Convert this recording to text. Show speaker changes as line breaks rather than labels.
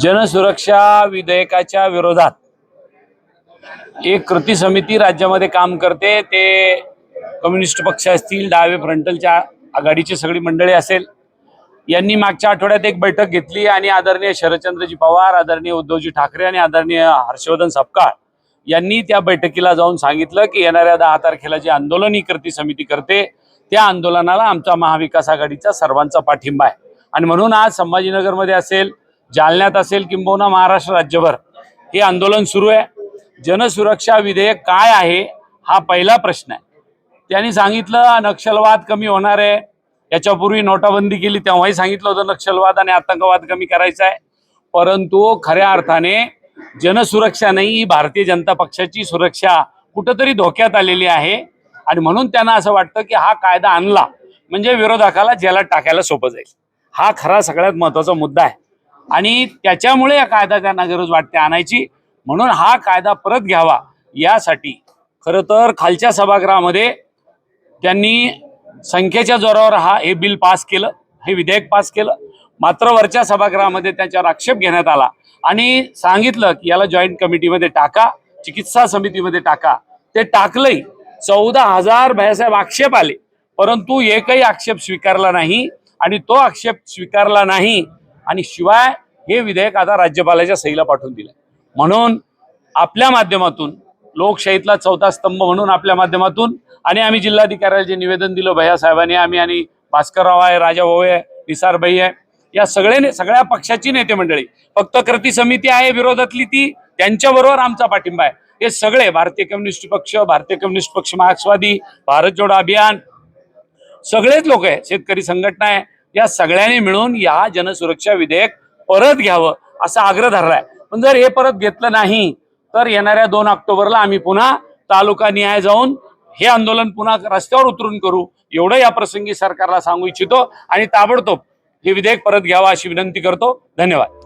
जनसुरक्षा विधेयकाच्या विरोधात एक कृती समिती राज्यामध्ये काम करते. ते कम्युनिस्ट पक्ष असतील डावे फ्रंटलच्या आघाडीची सगळी मंडळी असेल. यांनी मागच्या आठवड्यात एक बैठक घेतली आणि आदरणीय शरदचंद्रजी पवार आदरणीय उद्धवजी ठाकरे आणि आदरणीय हर्षवर्धन सपकाळ यांनी त्या बैठकीला जाऊन सांगितलं की येणाऱ्या दहा तारखेला जे आंदोलन ही कृती समिती करते त्या आंदोलनाला आमचा महाविकास आघाडीचा सर्वांचा पाठिंबा आहे. आणि म्हणून आज संभाजीनगरमध्ये असेल जालन्यात असेल किंबहुना महाराष्ट्र राज्यभर. हे आंदोलन सुरू आहे. जनसुरक्षा विधेयक काय आहे? हा पहिला प्रश्न आहे. त्यांनी सांगितलं नक्षलवाद कमी होणार आहे. याच्यापूर्वी नोटाबंदी केली तेव्हाही सांगितलं होतं नक्षलवाद आणि आतंकवाद कमी करायचा आहे. परंतु खऱ्या अर्थाने जनसुरक्षा नाही ही भारतीय जनता पक्षाची सुरक्षा कुठंतरी धोक्यात आलेली आहे. आणि म्हणून त्यांना असं वाटतं की हा कायदा आणला म्हणजे विरोधकाला जेलात टाकायला सोपं जाईल. हा खरा सगळ्यात महत्त्वाचा मुद्दा आहे. आणि त्याच्यामुळे या कायदा त्यांना गरज वाटते आणायची. म्हणून हा कायदा परत घ्यावा. यासाठी खरं तर खालच्या सभागृहामध्ये त्यांनी संख्येच्या जोरावर हा हे बिल पास केलं हे विधेयक पास केलं. मात्र वरच्या सभागृहामध्ये त्याच्यावर आक्षेप घेण्यात आला. आणि सांगितलं की याला जॉईंट कमिटीमध्ये टाका चिकित्सा समितीमध्ये टाका. ते टाकलंही. चौदा हजार भयासाहेब आक्षेप आले. परंतु एकही आक्षेप स्वीकारला नाही आणि तो आक्षेप स्वीकारला नाही आणि शिवाय हे विधेयक आता राज्यपालाच्या सहीला पाठवून दिलं म्हणून आपल्या माध्यमातून लोकशाहीतला चौथा स्तंभ म्हणून आपल्या माध्यमातून आणि आम्ही जिल्हाधिकाऱ्याला जे निवेदन दिलं भैया साहेबांनी आम्ही आणि भास्करराव आहे राजा भाऊ आहे निसारबाई आहे या सगळे सगळ्या पक्षाची नेते मंडळी फक्त कृती समिती आहे विरोधातली ती त्यांच्याबरोबर आमचा पाठिंबा आहे. हे सगळे भारतीय कम्युनिस्ट पक्ष भारतीय कम्युनिस्ट पक्ष मार्क्सवादी भारत जोडो अभियान सगळेच लोक आहे शेतकरी संघटना आहे या सगळ्यांनी मिळून या जनसुरक्षा विधेयक परत घ्यावं असा आग्रह धरलाय. पण जर हे परत घेतलं नाही तर येणाऱ्या दोन ऑक्टोबरला आम्ही पुन्हा तालुका न्याय जाऊन हे आंदोलन पुन्हा रस्त्यावर उतरून करू एवढं या प्रसंगी सरकारला सांगू इच्छितो आणि ताबडतोब हे विधेयक परत घ्यावं अशी विनंती करतो. धन्यवाद.